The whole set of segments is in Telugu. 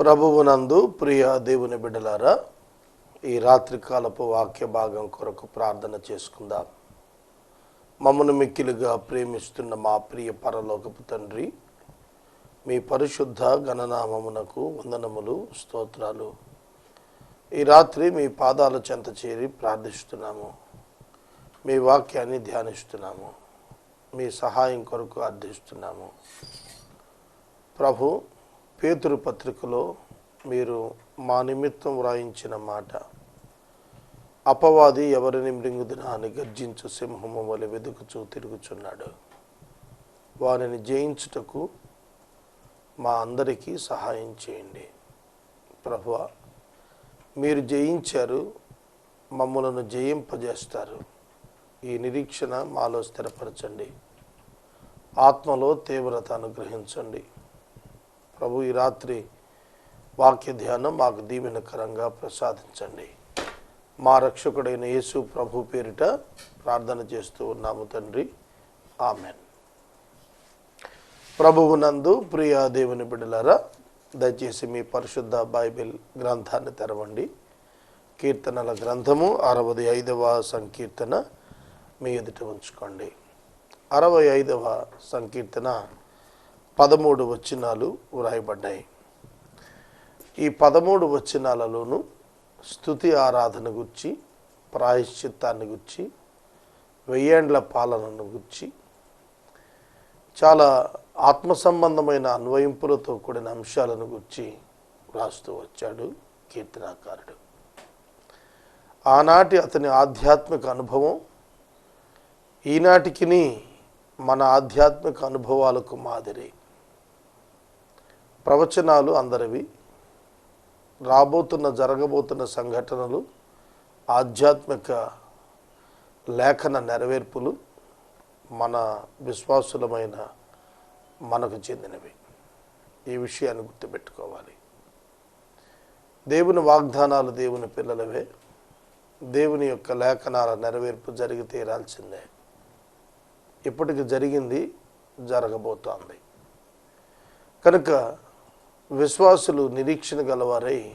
ప్రభువునందు ప్రియ దేవుని బిడ్డలారా ఈ రాత్రికాలపు వాక్య భాగం కొరకు ప్రార్థన చేసుకుందాం. మమ్మను మిక్కిలుగా ప్రేమిస్తున్న మా ప్రియ పరలోకపు తండ్రి మీ పరిశుద్ధ గణనామమునకు వందనములు స్తోత్రాలు. ఈ రాత్రి మీ పాదాల చెంత చేరి ప్రార్థిస్తున్నాము. మీ వాక్యాన్ని ధ్యానిస్తున్నాము. మీ సహాయం కొరకు అర్థిస్తున్నాము ప్రభు పేతురు పత్రికలో మీరు మా నిమిత్తం వ్రాయించిన మాట అపవాది ఎవరిని మృంగుదిన అని గర్జించు సింహము వలె వెతుకుచూ తిరుగుచున్నాడు. వారిని జయించుటకు మా అందరికీ సహాయం చేయండి. ప్రభువ మీరు జయించారు మమ్మలను జయింపజేస్తారు. ఈ నిరీక్షణ మాలో స్థిరపరచండి. ఆత్మలో తీవ్రత అనుగ్రహించండి. ప్రభు ఈ రాత్రి వాక్య ధ్యానం మాకు దీవెనకరంగా ప్రసాదించండి. మా రక్షకుడైన యేసు ప్రభు పేరిట ప్రార్థన చేస్తూ ఉన్నాము తండ్రి. ఆమెన్. ప్రభువునందు ప్రియ దేవుని బిడ్డలారా దయచేసి మీ పరిశుద్ధ బైబిల్ గ్రంథాన్ని తెరవండి. కీర్తనల గ్రంథము అరవై ఐదవ సంకీర్తన మీ ఎదుట ఉంచుకోండి. అరవై ఐదవ సంకీర్తన పదమూడు వచనాలు వ్రాయబడ్డాయి. ఈ పదమూడు వచనాలలోనూ స్థుతి ఆరాధన గుర్చి ప్రాయశ్చిత్తాన్ని గుర్చి వెయ్యేండ్ల పాలనను గుర్చి చాలా ఆత్మ సంబంధమైన అన్వయింపులతో కూడిన అంశాలను గుర్చి వ్రాస్తూ వచ్చాడు కీర్తనాకారుడు. ఆనాటి అతని ఆధ్యాత్మిక అనుభవం ఈనాటికి మన ఆధ్యాత్మిక అనుభవాలకు మాదిరి. ప్రవచనాలు అందరివి. రాబోతున్న జరగబోతున్న సంఘటనలు ఆధ్యాత్మిక లేఖన నెరవేర్పులు మన విశ్వాసులమైన మనకు చెందినవి. ఈ విషయాన్ని గుర్తుపెట్టుకోవాలి. దేవుని వాగ్దానాలు దేవుని పిల్లలవే. దేవుని యొక్క లేఖనాల నెరవేర్పు జరిగి తీరాల్సిందే. ఇప్పటికి జరిగింది జరగబోతోంది. కనుక విశ్వాసులు నిరీక్షణ గలవారై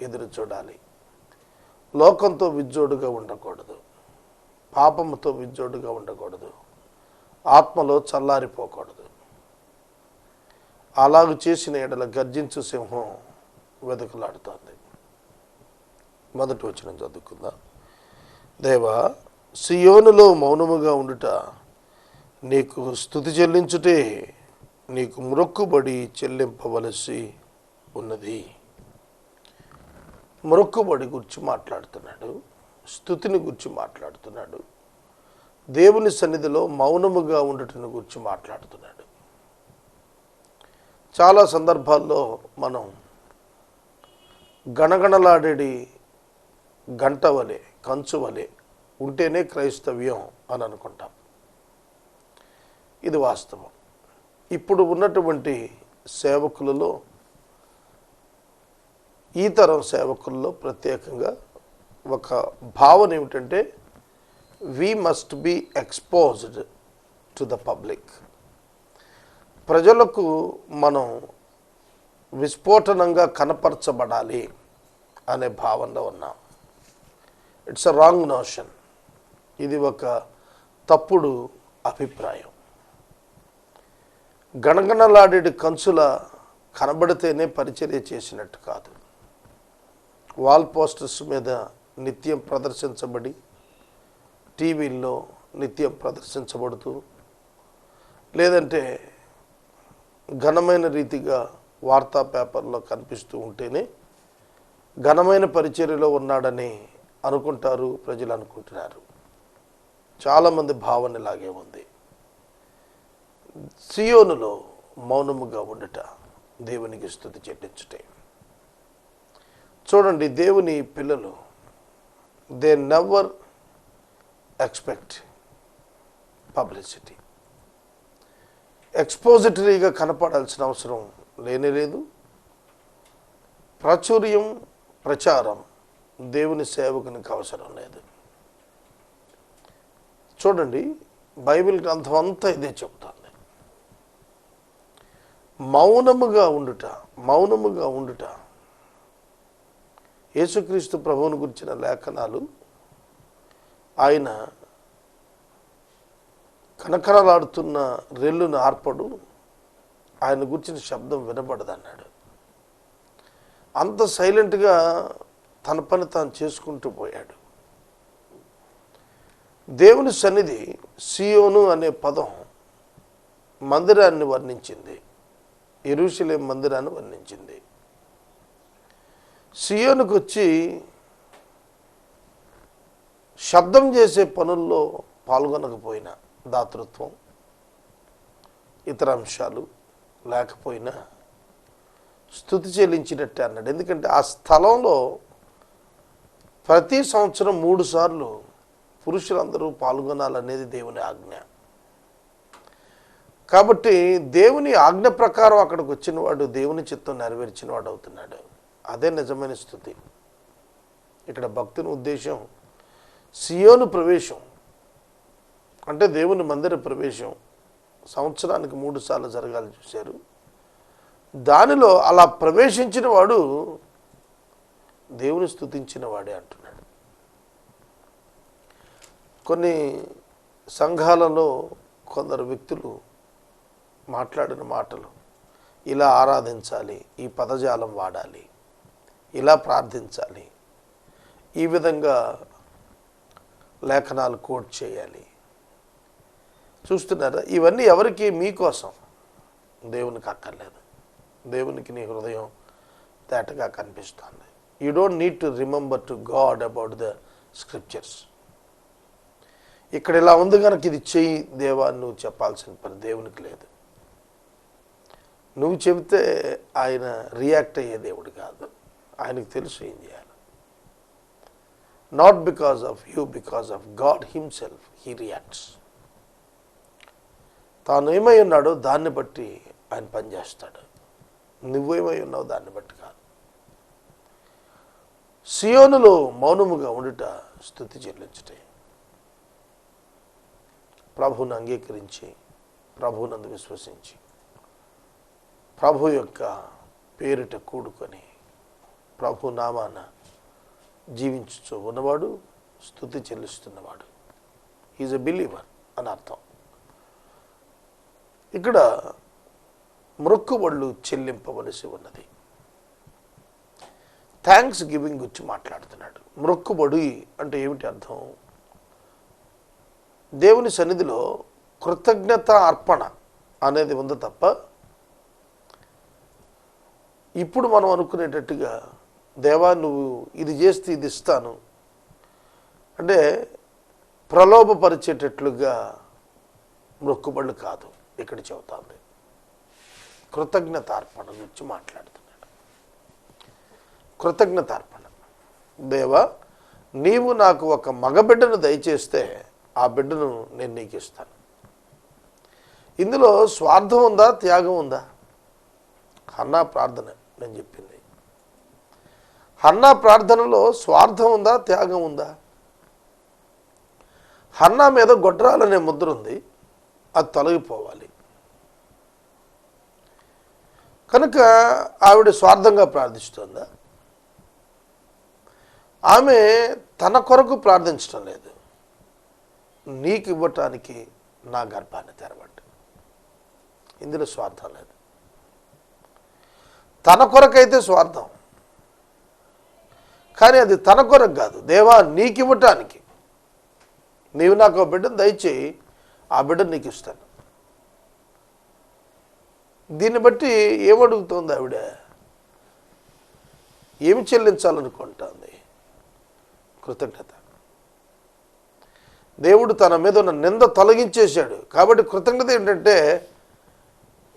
ఎదురు చూడాలి. లోకంతో విజ్జోడుగా ఉండకూడదు. పాపముతో విజ్జోడుగా ఉండకూడదు. ఆత్మలో చల్లారిపోకూడదు. అలాగ చేసిన ఎడల గర్జించు సింహం వెతుకులాడుతోంది. మొదటి వచ్చిన చదువుకుందాం. దేవా సియోనులో మౌనముగా ఉండుట నీకు స్థుతి చెల్లించుటే నీకు మొక్కుబడి చెల్లింపవలసి ఉన్నది. మొక్కుబడి గురించి మాట్లాడుతున్నాడు. స్థుతిని గురించి మాట్లాడుతున్నాడు. దేవుని సన్నిధిలో మౌనముగా ఉండటం గురించి మాట్లాడుతున్నాడు. చాలా సందర్భాల్లో మనం గణగణలాడేడి గంట వలె కంచు వలె ఉంటేనే క్రైస్తవ్యం అని అనుకుంటాం. ఇది వాస్తవం. ఇప్పుడు ఉన్నటువంటి సేవకులలో ఈ తరం సేవకుల్లో ప్రత్యేకంగా ఒక భావన ఏమిటంటే we must be exposed to the public ప్రజలకు మనం విస్ఫోటనంగా కనపరచబడాలి అనే భావనలో ఉన్నాం. ఇట్స్ అ రాంగ్ నోషన్ ఇది ఒక తప్పుడు అభిప్రాయం. గణగణలాడేటి కంచుల కనబడితేనే పరిచర్య చేసినట్టు కాదు. వాల్ పోస్టర్స్ మీద నిత్యం ప్రదర్శించబడి టీవీల్లో నిత్యం ప్రదర్శించబడుతూ లేదంటే ఘనమైన రీతిగా వార్తా పేపర్లో కనిపిస్తూ ఉంటేనే ఘనమైన పరిచర్యలో ఉన్నాడని అనుకుంటారు ప్రజలు అనుకుంటున్నారు. చాలామంది భావన ఇలాగే ఉంది. సియోనులో మౌనముగా ఉండట దేవునికి స్థుతి చెల్లించుటే. చూడండి దేవుని పిల్లలు దే నెవర్ ఎక్స్పెక్ట్ పబ్లిసిటీ ఎక్స్పోజిటరీగా కనపడాల్సిన అవసరం లేనే లేదు. ప్రాచుర్యం ప్రచారం దేవుని సేవకునికి అవసరం లేదు. చూడండి బైబిల్ గ్రంథం అంతా ఇదే చెప్తాను మౌనముగా ఉండుట మౌనముగా ఉండుట. యేసుక్రీస్తు ప్రభువును గురించిన లేఖనాలు ఆయన కనకరలాడుతున్న రెల్లును ఆర్పడు ఆయన గురించిన శబ్దం వినబడదన్నాడు. అంత సైలెంట్గా తన పని తాను చేసుకుంటూ పోయాడు. దేవుని సన్నిధి సియోను అనే పదం మందిరాన్ని వర్ణించింది. ఎరుషలేం మందిరాన్ని వర్ణించింది. సియోనికి వచ్చి శబ్దం చేసే పనుల్లో పాల్గొనకపోయినా దాతృత్వం ఇతర అంశాలు లేకపోయినా స్థుతి చెల్లించినట్టే అన్నాడు. ఎందుకంటే ఆ స్థలంలో ప్రతి సంవత్సరం మూడు సార్లు పురుషులందరూ పాల్గొనాలనేది దేవుని ఆజ్ఞ. కాబట్టి దేవుని ఆజ్ఞ ప్రకారం అక్కడికి వచ్చిన వాడు దేవుని చిత్తం నెరవేర్చిన వాడు అవుతున్నాడు. అదే నిజమైన స్థుతి. ఇక్కడ భక్తుని ఉద్దేశం సియోను ప్రవేశం. అంటే దేవుని మందిర ప్రవేశం. సంవత్సరానికి మూడు సార్లు జరగాలి చూశారు. దానిలో అలా ప్రవేశించిన వాడు దేవుని స్థుతించిన వాడే అంటున్నాడు. కొన్ని సంఘాలలో కొందరు వ్యక్తులు మాట్లాడిన మాటలు. ఇలా ఆరాధించాలి ఈ పదజాలం వాడాలి ఇలా ప్రార్థించాలి. ఈ విధంగా లేఖనాలు కోట్ చేయాలి. చూస్తున్నారా? ఇవన్నీ ఎవరికి మీకోసం దేవునికి అక్కర్లేదు. దేవునికి నీ హృదయం తేటగా కనిపిస్తుంది. You don't need to remember to God about the scriptures ఇక్కడ ఇలా ఉంది కనుక ఇది చెయ్యి దేవా నువ్వు చెప్పాల్సిన పని దేవునికి లేదు. నువ్వు చెబితే ఆయన రియాక్ట్ అయ్యే దేవుడు కాదు. ఆయనకు తెలుసు ఏం చేయాలి. Not because of you because of God himself he reacts తాను ఏమై ఉన్నాడో దాన్ని బట్టి ఆయన పనిచేస్తాడు. నువ్వేమై ఉన్నావు దాన్ని బట్టి కాదు. సియోనులో మౌనముగా ఉండుట స్థుతి చెల్లించుటే. ప్రభువును అంగీకరించి ప్రభువునందు విశ్వసించి. ప్రభు యొక్క పేరిట కూడుకొని ప్రభు నామాన జీవించుచు ఉన్నవాడు స్థుతి చెల్లిస్తున్నవాడు. ఈజ్ ఎ బిలీవర్ అని అర్థం. ఇక్కడ మొక్కుబళ్ళు చెల్లింపవలసి ఉన్నది. థ్యాంక్స్ గివింగ్ గురించి మాట్లాడుతున్నాడు. మొక్కుబడి అంటే ఏమిటి అర్థం? దేవుని సన్నిధిలో కృతజ్ఞత అర్పణ అనేది ఉంది తప్ప ఇప్పుడు మనం అనుకునేటట్టుగా దేవా నువ్వు ఇది చేస్తే ఇది ఇస్తాను. అంటే ప్రలోభపరిచేటట్లుగా మొక్కుబళ్ళు కాదు. ఇక్కడ చెబుతాంది కృతజ్ఞతార్పణ గురించి మాట్లాడుతున్నాడు కృతజ్ఞతార్పణ. దేవా నీవు నాకు ఒక మగబిడ్డను దయచేస్తే ఆ బిడ్డను నేను నీకు ఇస్తాను. ఇందులో స్వార్థం ఉందా త్యాగం ఉందా? హన్నా ప్రార్థన నేను చెప్పింది. హన్నా ప్రార్థనలో స్వార్థం ఉందా త్యాగం ఉందా? హన్నా మీద గొడ్రాలనే ముద్ర ఉంది అది తొలగిపోవాలి. కనుక ఆవిడ స్వార్థంగా ప్రార్థిస్తుందా? ఆమె తన కొరకు ప్రార్థించడం లేదు. నీకు ఇవ్వటానికి నా గర్భాన్ని తెరవండి. ఇందులో స్వార్థం లేదు. తన కొరకైతే స్వార్థం. కానీ అది తన కొరకు కాదు. దేవా నీకు ఇవ్వటానికి నీవు నాకు బిడ్డను దయచేయి. ఆ బిడ్డను నీకు ఇస్తాను దీన్ని బట్టి ఏమడుగుతోంది ఆవిడ? ఏమి చెల్లించాలనుకుంటుంది? కృతజ్ఞత. దేవుడు తన మీద ఉన్న నింద తొలగించేశాడు. కాబట్టి కృతజ్ఞత ఏంటంటే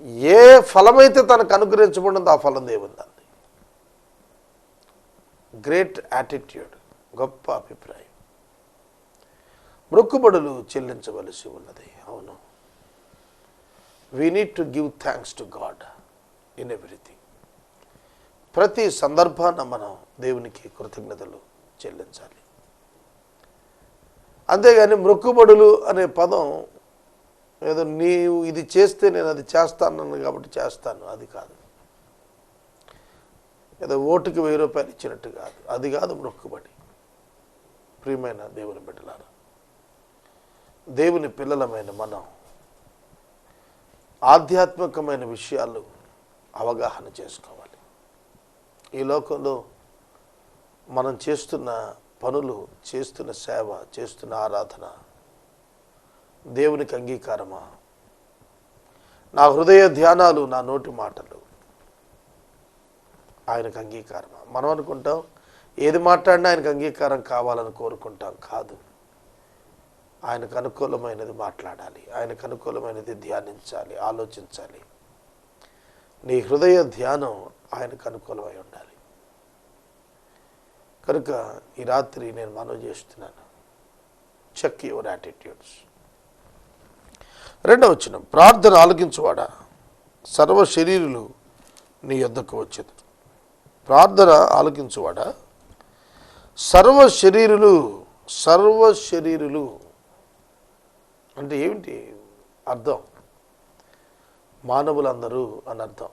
ఏ ఫలమైతే తనకు అనుగ్రహించబడిందో ఆ ఫలం దేవుందండి గ్రేట్ యాటిట్యూడ్ గొప్ప అభిప్రాయం. మొక్కుబడులు చెల్లించవలసి ఉన్నది. అవును. We need to give thanks to God in everything ప్రతి సందర్భాన మనం దేవునికి కృతజ్ఞతలు చెల్లించాలి. అంతేగాని మొక్కుబడులు అనే పదం ఏదో నీవు ఇది చేస్తే నేను అది చేస్తాను కాబట్టి చేస్తాను. అది కాదు. ఏదో ఓటుకి వెయ్యి రూపాయలు ఇచ్చినట్టు కాదు. అది కాదు మొక్కుబడి. ప్రియమైన దేవుని బిడ్డలారా దేవుని పిల్లలమైన మనం ఆధ్యాత్మికమైన విషయాలు అవగాహన చేసుకోవాలి. ఈ లోకంలో మనం చేస్తున్న పనులు చేస్తున్న సేవ చేస్తున్న ఆరాధన దేవునికి అంగీకారమా? నా హృదయ ధ్యానాలు నా నోటి మాటలు ఆయనకు అంగీకారమా? మనం అనుకుంటాం ఏది మాట్లాడినా ఆయనకు అంగీకారం కావాలని కోరుకుంటాం కాదు. ఆయనకు అనుకూలమైనది మాట్లాడాలి ఆయనకు అనుకూలమైనది ధ్యానించాలి ఆలోచించాలి. నీ హృదయ ధ్యానం ఆయనకు అనుకూలమై ఉండాలి. కనుక ఈ రాత్రి నేను మనవి చేస్తున్నాను. చెక్ యువర్ యాటిట్యూడ్స్ రెండవ వచ్చిన ప్రార్థన ఆలకించువాడా? సర్వ శరీరులు నీ యొద్దకు వచ్చేది. ప్రార్థన ఆలకించువాడా? సర్వ శరీరులు సర్వ శరీరులు. అంటే ఏమిటి? అర్థం. మానవులందరూ అని అర్థం.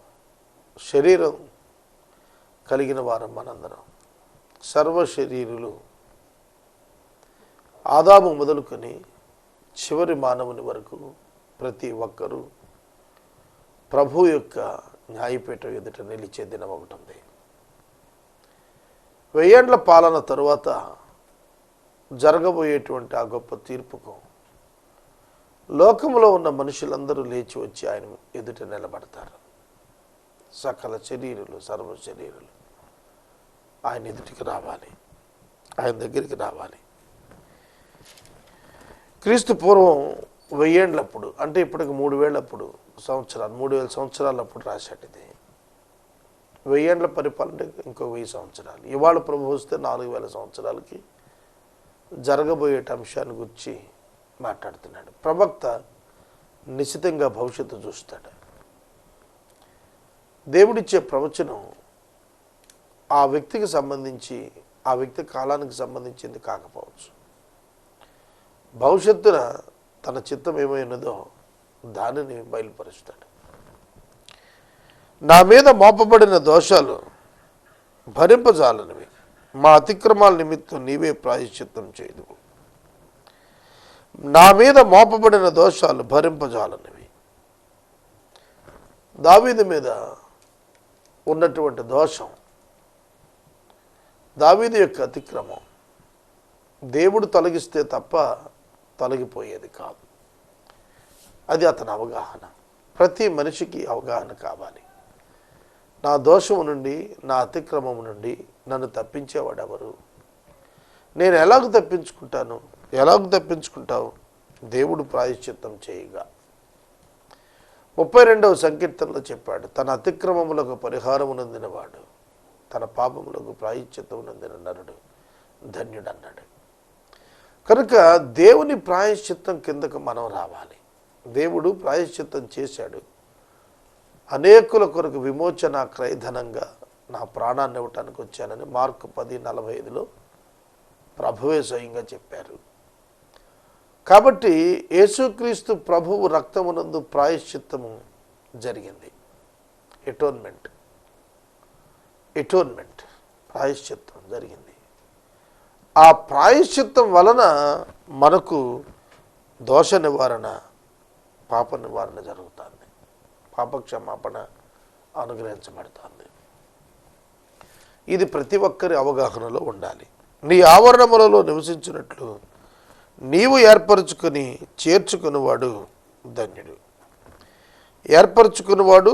శరీరం కలిగిన వారం మనందరం. సర్వ శరీరులు. ఆదాము మొదలుకొని చివరి మానవుని వరకు ప్రతి ఒక్కరూ ప్రభు యొక్క న్యాయపీఠం ఎదుట నిలిచే దినం ఒకటి ఉంది వెయ్యేండ్ల పాలన తరువాత జరగబోయేటువంటి ఆ గొప్ప తీర్పుకు లోకంలో ఉన్న మనుషులందరూ లేచి వచ్చి ఆయన ఎదుట నిలబడతారు. సకల శరీరులు సర్వ శరీరులు ఆయన ఎదుటికి రావాలి. ఆయన దగ్గరికి రావాలి. క్రీస్తు పూర్వం వెయ్యేండ్లప్పుడు అంటే ఇప్పటికి మూడు వేలప్పుడు సంవత్సరాలు మూడు వేల సంవత్సరాలప్పుడు రాశాడు ఇది. వెయ్యేండ్ల పరిపాలన ఇంకో వెయ్యి సంవత్సరాలు. ఇవాళ ప్రభు వస్తే నాలుగు వేల సంవత్సరాలకి జరగబోయే అంశాన్ని గురించి మాట్లాడుతున్నాడు. ప్రవక్త నిశ్చితంగా భవిష్యత్తు చూస్తాడు. దేవుడిచ్చే ప్రవచనం ఆ వ్యక్తికి సంబంధించి ఆ వ్యక్తి కాలానికి సంబంధించింది కాకపోవచ్చు. భవిష్యత్తున తన చిత్తం ఏమైనదో దానిని బయలుపరుస్తాడు. నా మీద మోపబడిన దోషాలు భరింపజాలనివి. మా అతిక్రమాల నిమిత్తం నీవే ప్రాయశ్చిత్తం చేయదు. నా మీద మోపబడిన దోషాలు భరింపజాలనివి. దావీదు మీద ఉన్నటువంటి దోషం దావీదు యొక్క అతిక్రమం దేవుడు తొలగిస్తే తప్ప తొలగిపోయేది కాదు. అది అతని అవగాహన. ప్రతి మనిషికి అవగాహన కావాలి. నా దోషము నుండి నా అతిక్రమము నుండి నన్ను తప్పించేవాడెవరు? నేను ఎలాగ తప్పించుకుంటాను? ఎలాగ తప్పించుకుంటావు? దేవుడు ప్రాయశ్చిత్తం చేయగా. ముప్పై రెండవ సంకీర్తనలో చెప్పాడు తన అతిక్రమములకు పరిహారము నొందినవాడు తన పాపములకు ప్రాయశ్చిత్తం నొందిన నరుడు ధన్యుడు అన్నాడు కనుక దేవుని ప్రాయశ్చిత్తం కిందకు మనం రావాలి. దేవుడు ప్రాయశ్చిత్తం చేశాడు. అనేకుల కొరకు విమోచన క్రయధనంగా నా ప్రాణాన్ని ఇవ్వటానికి వచ్చానని మార్కు పది నలభై ఐదులో ప్రభువే స్వయంగా చెప్పారు. కాబట్టి యేసుక్రీస్తు ప్రభువు రక్తమునందు ప్రాయశ్చిత్తము జరిగింది. ఎటోన్మెంట్ ఎటోన్మెంట్ ప్రాయశ్చిత్తం జరిగింది. ఆ ప్రాయశ్చిత్తం వలన మనకు దోష నివారణ పాప నివారణ జరుగుతుంది. పాపక్షమాపణ అనుగ్రహించబడుతుంది. ఇది ప్రతి ఒక్కరి అవగాహనలో ఉండాలి. నీ ఆవరణములలో నివసించినట్లు నీవు ఏర్పరచుకొని చేర్చుకునివాడు ధన్యుడు. ఏర్పరచుకునివాడు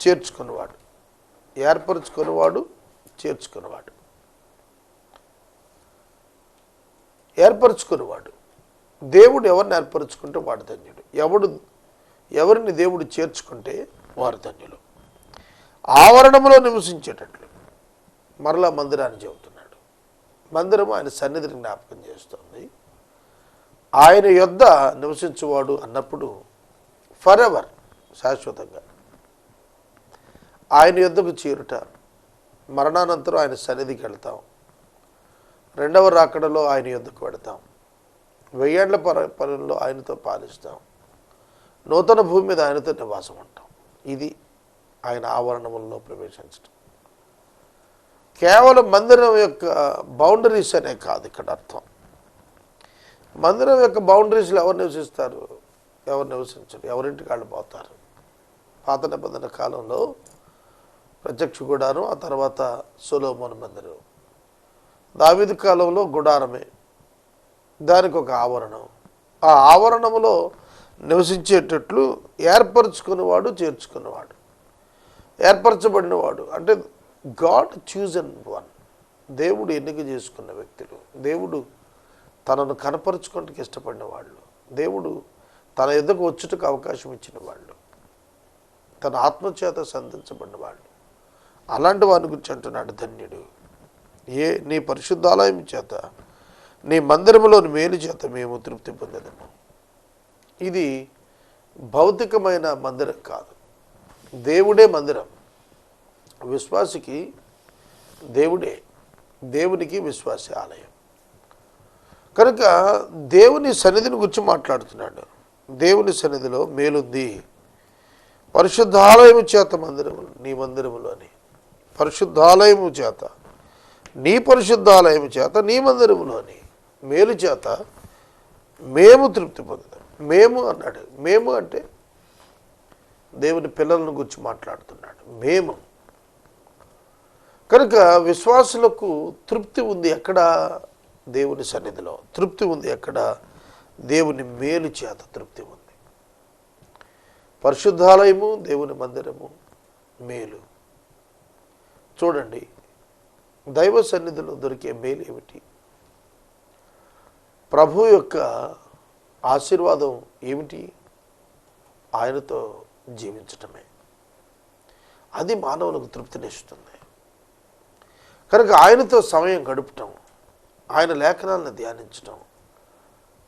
చేర్చుకునివాడు. ఏర్పరచుకునివాడు చేర్చుకునివాడు. ఏర్పరచుకునివాడు. దేవుడు ఎవరిని ఏర్పరచుకుంటే వాడు ధన్యుడు. ఎవడు ఎవరిని దేవుడు చేర్చుకుంటే వారు ధన్యులు. ఆవరణములో నివసించేటట్లు మరలా మందిరాన్ని చెబుతున్నాడు. మందిరం ఆయన సన్నిధిని జ్ఞాపకం చేస్తుంది. ఆయన యొద్ద నివసించువాడు అన్నప్పుడు ఫర్ ఎవర్ శాశ్వతంగా ఆయన యొద్దకు చేరుట. మరణానంతరం ఆయన సన్నిధికి వెళ్తాం. రెండవ రాకడలో ఆయన ఎందుకు పెడతాం వెయ్యేళ్ళ పర పనుల్లో ఆయనతో పాలిస్తాం. నూతన భూమి మీద ఆయనతో నివాసం ఉంటాం. ఇది ఆయన ఆవరణములలో ప్రవేశించడం కేవలం మందిరం యొక్క బౌండరీస్ అనే కాదు ఇక్కడ అర్థం. మందిరం యొక్క బౌండరీస్లో ఎవరు నివసిస్తారు? ఎవరు నివసించరు? ఎవరింటికి వాళ్ళు పోతారు? పాత నిబంధన కాలంలో ప్రత్యక్ష గుడారం ఆ తర్వాత సొలోమోన్ మందిరం. దావిది కాలంలో గుడారమే. దానికి ఒక ఆవరణం. ఆ ఆవరణములో నివసించేటట్లు ఏర్పరచుకున్నవాడు చేర్చుకున్నవాడు. ఏర్పరచబడినవాడు. అంటే గాడ్ చూజన్ వన్ దేవుడు ఎన్నిక చేసుకున్న వ్యక్తులు. దేవుడు తనను కనపరుచుకోవడానికి ఇష్టపడిన వాళ్ళు దేవుడు తన ఎద్దకు వచ్చుటకు అవకాశం ఇచ్చిన వాళ్ళు తన ఆత్మచేత సంధించబడిన వాళ్ళు అలాంటి వాని గురించి అంటున్నాడు ధన్యుడు. ఏ నీ పరిశుద్ధాలయం చేత నీ మందిరములోని మేలు చేత మేము తృప్తి పొందదము ఇది భౌతికమైన మందిరం కాదు. దేవుడే మందిరం. విశ్వాసికి దేవుడే దేవునికి విశ్వాస ఆలయం. కనుక దేవుని సన్నిధిని గురించి మాట్లాడుతున్నాడు. దేవుని సన్నిధిలో మేలుంది. పరిశుద్ధాలయము చేత మందిరము నీ మందిరములోని పరిశుద్ధాలయము చేత నీ పరిశుద్ధాలయం చేత నీ మందిరములోని మేలు చేత మేము తృప్తి పొందుతాం. మేము అన్నాడు. మేము అంటే దేవుని పిల్లలను గురించి మాట్లాడుతున్నాడు. మేము. కనుక విశ్వాసులకు తృప్తి ఉంది ఎక్కడ? దేవుని సన్నిధిలో. తృప్తి ఉంది ఎక్కడ? దేవుని మేలు చేత తృప్తి ఉంది. పరిశుద్ధాలయము దేవుని మందిరము మేలు. చూడండి దైవ సన్నిధిలో దొరికే మేలు ఏమిటి? ప్రభు యొక్క ఆశీర్వాదం ఏమిటి? ఆయనతో జీవించటమే. అది మానవులకు తృప్తినిస్తుంది కనుక ఆయనతో సమయం గడపటం ఆయన లేఖనాలను ధ్యానించటం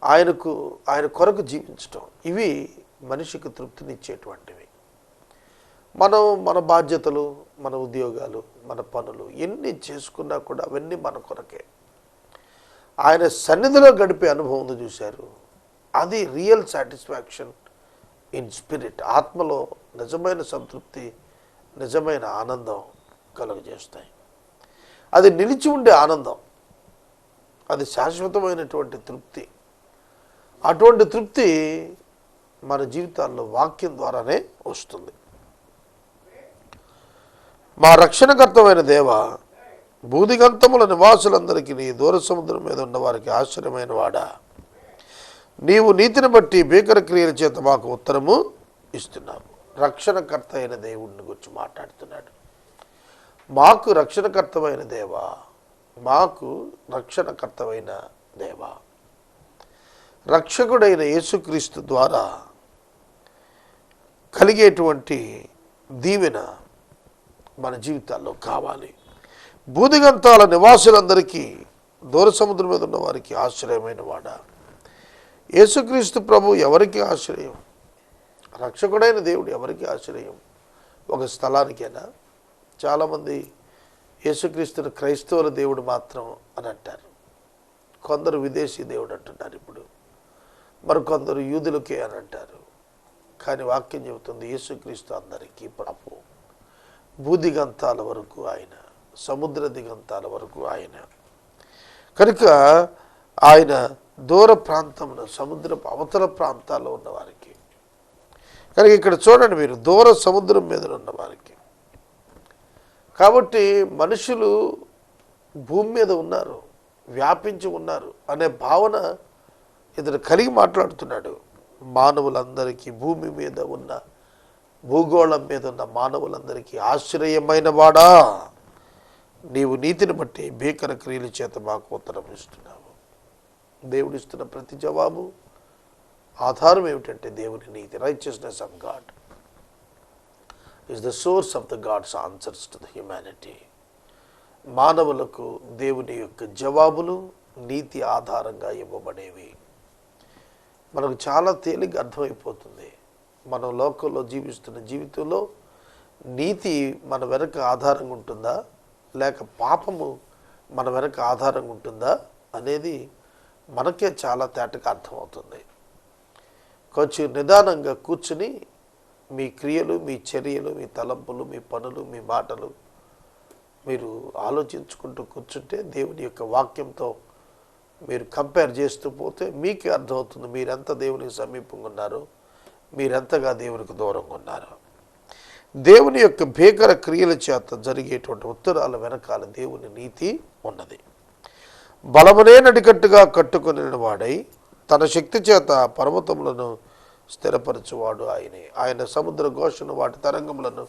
ఆయనకు ఆయన కొరకు జీవించటం ఇవి మనిషికి తృప్తినిచ్చేటువంటివి. మనం మన బాధ్యతలు మన ఉద్యోగాలు మన పనులు ఎన్ని చేసుకున్నా కూడా అవన్నీ మన కొరకే. ఆయన సన్నిధిలో గడిపే అనుభవం ఉంది చూశారు. అది రియల్ సాటిస్ఫాక్షన్ ఇన్ స్పిరిట్ ఆత్మలో నిజమైన సంతృప్తి నిజమైన ఆనందం కలుగజేస్తాయి. అది నిలిచి ఉండే ఆనందం. అది శాశ్వతమైనటువంటి తృప్తి. అటువంటి తృప్తి మన జీవితాల్లో వాక్యం ద్వారానే వస్తుంది. మా రక్షణకర్తమైన దేవ భూదిగంతముల నివాసులందరికీ నీ దూర సముద్రం మీద ఉన్న వారికి ఆశ్చర్యమైన వాడా. నీవు నీతిని బట్టి భీకర క్రియల చేత మాకు ఉత్తరము ఇస్తున్నావు. రక్షణకర్త అయిన దేవుడిని గురించి మాట్లాడుతున్నాడు. మాకు రక్షణకర్తమైన దేవా మాకు రక్షణకర్తమైన దేవా. రక్షకుడైన యేసుక్రీస్తు ద్వారా కలిగేటువంటి దీవెన మన జీవితాల్లో కావాలి. బూదిగంతాల నివాసులందరికీ దూర సముద్రం మీద ఉన్న వారికి ఆశ్రయమైన వాడా. యేసుక్రీస్తు ప్రభు ఎవరికి ఆశ్రయం? రక్షకుడైన దేవుడు ఎవరికి ఆశ్రయం? ఒక స్థలానికైనా? చాలామంది యేసుక్రీస్తుని క్రైస్తవుల దేవుడు మాత్రం అని అంటారు. కొందరు విదేశీ దేవుడు అంటున్నారు ఇప్పుడు. మరి కొందరు యూదులకే అని అంటారు. కానీ వాక్యం చెబుతుంది యేసుక్రీస్తు అందరికీ ప్రభు. భూదిగంతాల వరకు ఆయన సముద్ర దిగంతాల వరకు ఆయన. కనుక ఆయన దూర ప్రాంతంలో సముద్రపు అవతల ప్రాంతాల్లో ఉన్నవారికి. కనుక ఇక్కడ చూడండి మీరు దూర సముద్రం మీద ఉన్నవారికి. కాబట్టి మనుషులు భూమి మీద ఉన్నారు వ్యాపించి ఉన్నారు అనే భావన ఇతను కలిగి మాట్లాడుతున్నాడు. మానవులందరికీ భూమి మీద ఉన్న భూగోళం మీద ఉన్న మానవులందరికీ ఆశ్చర్యమైన వాడా? నీవు నీతిని బట్టి భీకర క్రియల చేత మాకు ఉత్తరం ఇస్తున్నావు. దేవుడిస్తున్న ప్రతి జవాబు ఆధారం ఏమిటంటే దేవుని నీతి righteousness of God is the source of the God's answers to the humanity మానవులకు దేవుని యొక్క జవాబులు నీతి ఆధారంగా ఇవ్వబడేవి. మనకు చాలా తేలిక అర్థమైపోతుంది. మనం లోకంలో జీవిస్తున్న జీవితంలో నీతి మన వెనక ఆధారంగా ఉంటుందా? లేక పాపము మన వెనక ఆధారంగా ఉంటుందా? అనేది మనకే చాలా తేటగా అర్థమవుతుంది. కొంచెం నిదానంగా కూర్చుని మీ క్రియలు మీ చర్యలు మీ తలంపులు మీ పనులు మీ మాటలు మీరు ఆలోచించుకుంటూ కూర్చుంటే దేవుని యొక్క వాక్యంతో మీరు కంపేర్ చేస్తూ పోతే మీకే అర్థమవుతుంది మీరెంత దేవునికి సమీపంగా ఉన్నారో. మీరెంతగా దేవునికి దూరంగా ఉన్నారో. దేవుని యొక్క భీకర క్రియల చేత జరిగేటువంటి ఉత్తరాల వెనకాల దేవుని నీతి ఉన్నది. బలమునే నడికట్టుగా కట్టుకుని వాడై తన శక్తి చేత పర్వతములను స్థిరపరచువాడు ఆయనే. ఆయన సముద్ర ఘోషను వాటి తరంగములను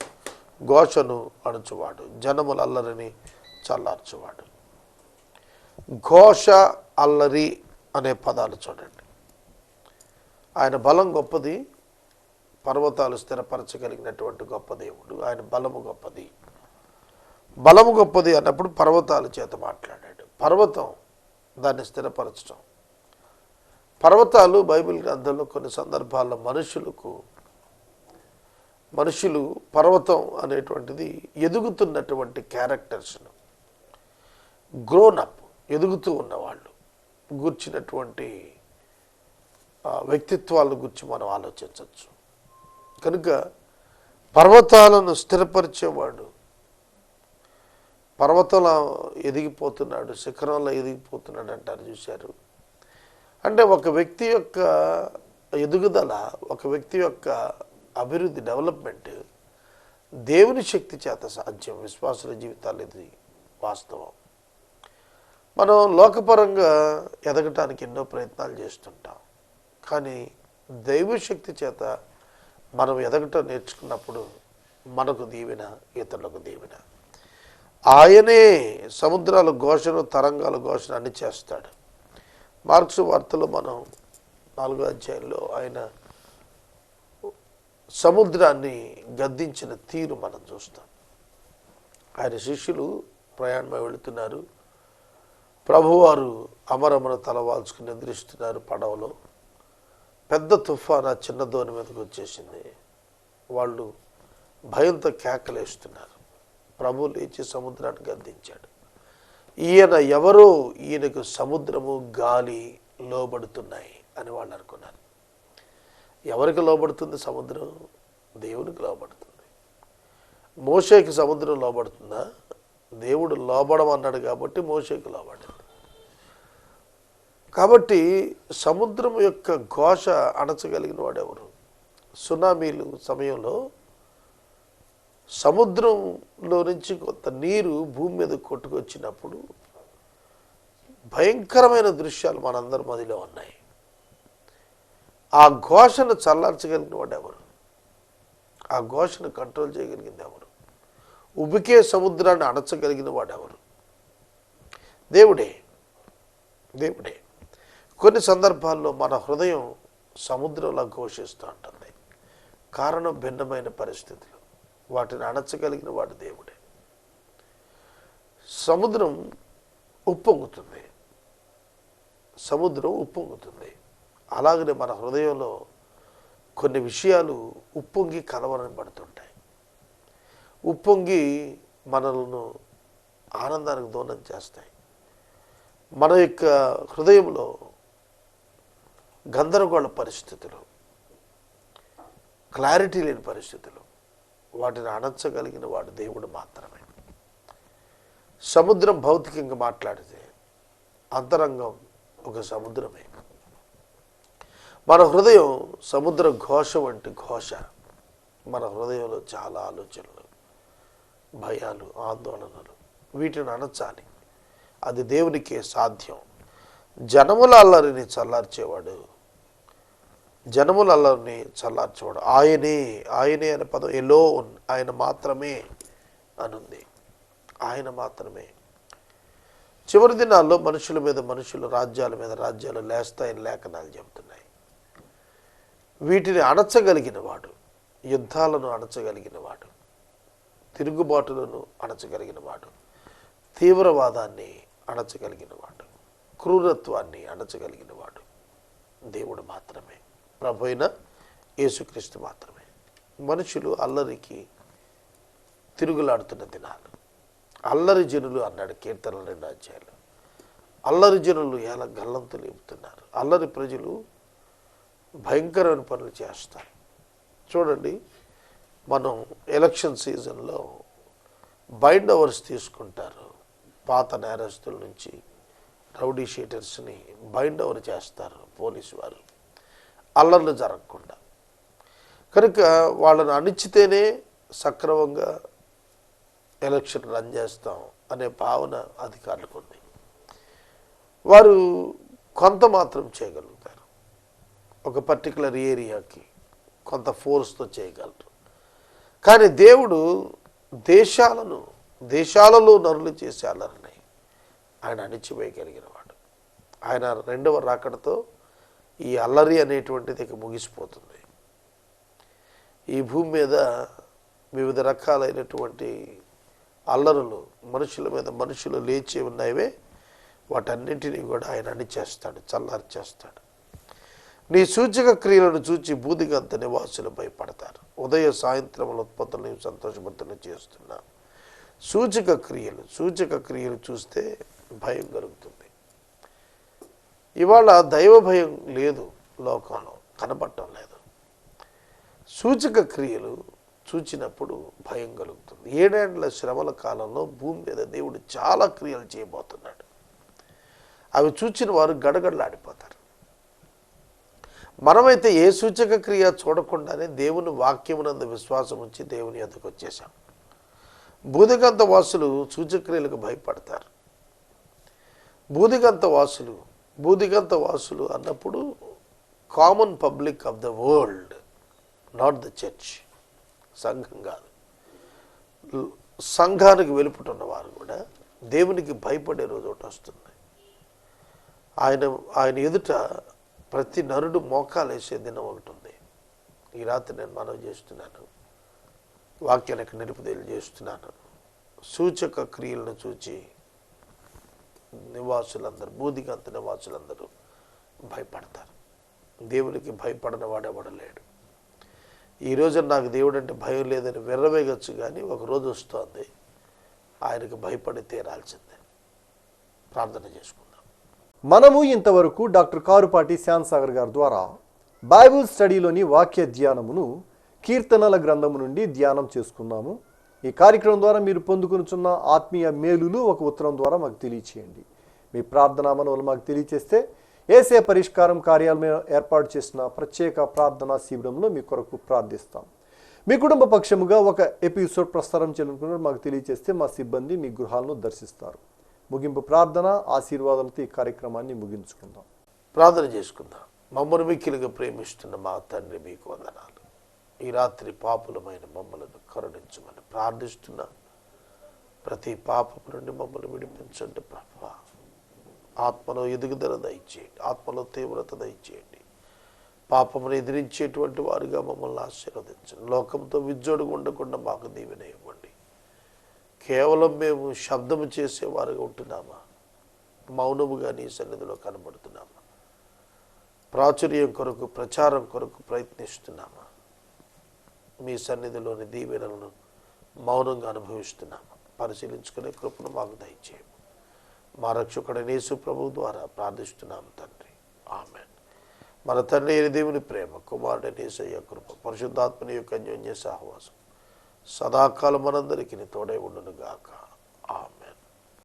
ఘోషను అణుచువాడు. జనముల అల్లరిని చల్లార్చువాడు. ఘోష అల్లరి అనే పదాలు చూడండి. ఆయన బలం గొప్పది పర్వతాలు స్థిరపరచగలిగినటువంటి గొప్ప దేవుడు. ఆయన బలము గొప్పది. బలము గొప్పది అన్నప్పుడు పర్వతాల చేత మాట్లాడాడు. పర్వతం దాన్ని స్థిరపరచడం పర్వతాలు బైబిల్ గ్రంథంలో కొన్ని సందర్భాల్లో మనుషులకు మనుషులు పర్వతం అనేటువంటిది ఎదుగుతున్నటువంటి క్యారెక్టర్స్ను గ్రోనప్ ఎదుగుతూ ఉన్నవాళ్ళు గూర్చినటువంటి వ్యక్తిత్వాల గురించి మనం ఆలోచించవచ్చు కనుక పర్వతాలను స్థిరపరిచేవాడు. పర్వతంలో ఎదిగిపోతున్నాడు శిఖరంలో ఎదిగిపోతున్నాడు అంటారు చూశారు. అంటే ఒక వ్యక్తి యొక్క ఎదుగుదల ఒక వ్యక్తి యొక్క అభివృద్ధి డెవలప్మెంట్ దేవుని శక్తి చేత సాధ్యం విశ్వాసుల జీవితాలు ఇది వాస్తవం. మనం లోకపరంగా ఎదగటానికి ఎన్నో ప్రయత్నాలు చేస్తుంటాం. కానీ దైవశక్తి చేత మనం ఎదగటం నేర్చుకున్నప్పుడు మనకు దీవెన ఇతరులకు దీవెన. ఆయనే సముద్రాల ఘోషను తరంగాల ఘోషను అన్ని చేస్తాడు. మార్క్స్ వార్తలో మనం నాలుగో అధ్యాయంలో ఆయన సముద్రాన్ని గద్దించిన తీరు మనం చూస్తాం. ఆయన శిష్యులు ప్రయాణమై వెళుతున్నారు. ప్రభువారు అమరమున తలవాల్చుకుని నిద్రిస్తున్నారు పడవలో. పెద్ద తుఫాన్ ఆ చిన్న దోణి మీదకి వచ్చేసింది. వాళ్ళు భయంతో కేకలేస్తున్నారు. ప్రభు లేచి సముద్రాన్ని గద్దించాడు. ఈయన ఎవరో ఈయనకు సముద్రము గాలి లోబడుతున్నాయి అని వాళ్ళు అనుకున్నారు. ఎవరికి లోబడుతుంది సముద్రం? దేవునికి లోబడుతుంది. మోషేకి సముద్రం లోబడుతుందా? దేవుడు లోబడమన్నాడు కాబట్టి మోషేకి లోబడింది కాబట్టి సముద్రం యొక్క ఘోష అణచగలిగిన వాడెవరు? సునామీలు సమయంలో సముద్రంలో నుంచి కొంత నీరు భూమి మీద కొట్టుకొచ్చినప్పుడు భయంకరమైన దృశ్యాలు మనందరి మదిలో ఉన్నాయి. ఆ ఘోషను చల్లార్చగలిగిన వాడు ఎవరు ఆ ఘోషను కంట్రోల్ చేయగలిగింది ఎవరు? ఉబికే సముద్రాన్ని అణచగలిగిన వాడు ఎవరు దేవుడే దేవుడే. కొన్ని సందర్భాల్లో మన హృదయం సముద్రంలా ఘోషిస్తూ ఉంటుంది. కారణం భిన్నమైన పరిస్థితులు. వాటిని అణచగలిగిన వాడు దేవుడే. సముద్రం ఉప్పొంగుతుంది. సముద్రం ఉప్పొంగుతుంది. అలాగనే మన హృదయంలో కొన్ని విషయాలు ఉప్పొంగి కలవరపడుతుంటాయి. ఉప్పొంగి మనలను ఆనందానికి దూరం చేస్తాయి. మన యొక్క హృదయంలో గందరగోళ పరిస్థితులు క్లారిటీ లేని పరిస్థితులు వాటిని అణచగలిగిన వాడు దేవుడు మాత్రమే. సముద్రం భౌతికంగా మాట్లాడితే అంతరంగం ఒక సముద్రమే. మన హృదయం సముద్ర ఘోష వంటి ఘోష. మన హృదయంలో చాలా ఆలోచనలు భయాలు ఆందోళనలు. వీటిని అణచాలి. అది దేవునికే సాధ్యం. జనముల అల్లరిని చల్లార్చేవాడు జనముల అల్లరిని ఆయనే ఆయనే అనే పదం ఎలో ఆయన మాత్రమే అనుంది. ఆయన మాత్రమే. చివరి దినాల్లో మనుషుల మీద మనుషులు రాజ్యాల మీద రాజ్యాలు లేస్తాయని లేఖనాలు చెబుతున్నాయి. వీటిని అణచగలిగిన వాడు యుద్ధాలను అణచగలిగిన వాడు తిరుగుబాటులను అణచగలిగిన వాడు తీవ్రవాదాన్ని అణచగలిగినవాడు క్రూరత్వాన్ని అణచగలిగినవాడు దేవుడు మాత్రమే. ప్రభు అయిన యేసుక్రీస్తు మాత్రమే. మనుషులు అల్లరికి తిరుగులాడుతున్న దినాలు. అల్లరి జనులు అన్నాడు కీర్తనలు రెండు అధ్యాయులు. అల్లరి జనులు ఎలా గల్లంతులు లేపుతున్నారు? అల్లరి ప్రజలు భయంకరమైన పనులు చేస్తారు. చూడండి మనం ఎలక్షన్ సీజన్లో బైండ్ అవర్స్ తీసుకుంటారు. పాత నేరస్తుల నుంచి రౌడీ షీటర్స్ని బైండ్ అవర్ చేస్తారు పోలీసు వారు. అల్లర్లు జరగకుండా. కనుక వాళ్ళని అణిచితేనే సక్రమంగా ఎలక్షన్ రన్ చేస్తాం అనే భావన అధికారులకు ఉంది. వారు కొంత మాత్రం చేయగలుగుతారు. ఒక పర్టికులర్ ఏరియాకి కొంత ఫోర్స్తో చేయగలరు. కానీ దేవుడు దేశాలను దేశాలలో నరులు చేసే అల్లరిని ఆయన అణిచివేయగలిగిన వాడు. ఆయన రెండవ రాకడతో ఈ అల్లరి అనేటువంటిది ఇక ముగిసిపోతుంది. ఈ భూమి మీద వివిధ రకాలైనటువంటి అల్లరులు మనుషుల మీద మనుషులు లేచి ఉన్నాయవే వాటన్నింటినీ కూడా ఆయన అణిచేస్తాడు చల్లార్చేస్తాడు. నీ సూచక క్రియలను చూచి బూదిగంత నివాసులు భయపడతారు. ఉదయ సాయంత్రముల ఉత్పత్తులను సంతోషపడుతున్న చేస్తున్నా సూచక క్రియలు సూచక క్రియలు చూస్తే భయం కలుగుతుంది. ఇవాళ దైవ భయం లేదు లోకంలో కనపడటం లేదు. సూచక క్రియలు చూచినప్పుడు భయం కలుగుతుంది. ఏడేండ్ల శ్రమల కాలంలో భూమి మీద దేవుడు చాలా క్రియలు చేయబోతున్నాడు. అవి చూచిన వారు గడగడలాడిపోతారు. మనమైతే ఏ సూచక క్రియ చూడకుండానే దేవుని వాక్యమునందు విశ్వాసం ఉంచి దేవుని ఎదుకు వచ్చేసాం భూదిగంత వాసులు సూచక్రియలకు భయపడతారు. బూదిగంత వాసులు బూదిగంత వాసులు అన్నప్పుడు common public of the world not the church సంఘం కాదు. సంఘానికి వెలుపుటున్న వారు కూడా దేవునికి భయపడే రోజు ఒకటి వస్తుంది. ఆయన ఆయన ఎదుట ప్రతి నరుడు మోకాలు వేసే దినం ఒకటి ఉంది. ఈ రాత్రి నేను మనవి చేస్తున్నాను. వాక్యానికి నిలుపుదేలు చేస్తున్నాను. సూచక క్రియలను చూచి నివాసులందరూ బూదిగంత నివాసులందరూ భయపడతారు. దేవునికి భయపడిన వాడెవడ లేడు. ఈ రోజు నాకు దేవుడు అంటే భయం లేదని విర్రవేయచ్చు కానీ ఒకరోజు వస్తుంది ఆయనకు భయపడి తీరాల్సిందే. ప్రార్థన చేసుకుందాం. మనము ఇంతవరకు డాక్టర్ కారుపాటి శ్యాన్సాగర్ గారి ద్వారా బైబుల్ స్టడీలోని వాక్య ధ్యానమును కీర్తనల గ్రంథము నుండి ధ్యానం చేసుకున్నాము. ఈ కార్యక్రమం ద్వారా మీరు పొందుకునుచున్న ఆత్మీయ మేలులు ఒక ఉత్తరం ద్వారా మాకు తెలియచేయండి. మీ ప్రార్థనా మనవులు మాకు తెలియచేస్తే ఏసే పరిష్కారం కార్యాలయం ఏర్పాటు చేసిన ప్రత్యేక ప్రార్థనా శిబిరంలో మీ కొరకు ప్రార్థిస్తాం. మీ కుటుంబ పక్షముగా ఒక ఎపిసోడ్ ప్రసారం చేయాలనుకున్నారు మాకు తెలియజేస్తే మా సిబ్బంది మీ గృహాలను దర్శిస్తారు. ముగింపు ప్రార్థన ఆశీర్వాదాలతో ఈ కార్యక్రమాన్ని ముగించుకుందాం. ప్రార్థన చేసుకుందాం. మమ్మల్ని మిక్కిలిగా ప్రేమిస్తున్న మా తండ్రి మీకు వందనాలు ఈ రాత్రి పాపులమైన మమ్మలను కరుణించమని ప్రార్థిస్తున్నా. ప్రతి పాపము నుండి మమ్మల్ని విడిపించండి ప్రభా. ఆత్మలో ఎదుగుదల దయచేయండి. ఆత్మలో తీవ్రత దయచేయండి. పాపమును ఎదిరించేటువంటి వారుగా మమ్మల్ని ఆశీర్వదించండి. లోకంతో విజ్జోడుగా ఉండకుండా మాకు దీవెన ఇవ్వండి. కేవలం మేము శబ్దము చేసేవారుగా ఉంటున్నామా? మౌనముగా నీ సన్నిధిలో కనబడుతున్నామా? ప్రాచుర్యం కొరకు ప్రచారం కొరకు ప్రయత్నిస్తున్నామా? మీ సన్నిధిలోని దీవెనలను మౌనంగా అనుభవిస్తున్నాము పరిశీలించుకునే కృపను మాకు దయచేయము. మా రక్షకుడైన నేసు ప్రభు ద్వారా ప్రార్థిస్తున్నాము తండ్రి. ఆమె మన తండ్రి అయిన దేవుని ప్రేమ కుమారుడైన నేసయ్య కృప పరిశుద్ధాత్మని యొక్క అన్యోన్య సహవాసం సదాకాలం మనందరికీ తోడే ఉండును గాక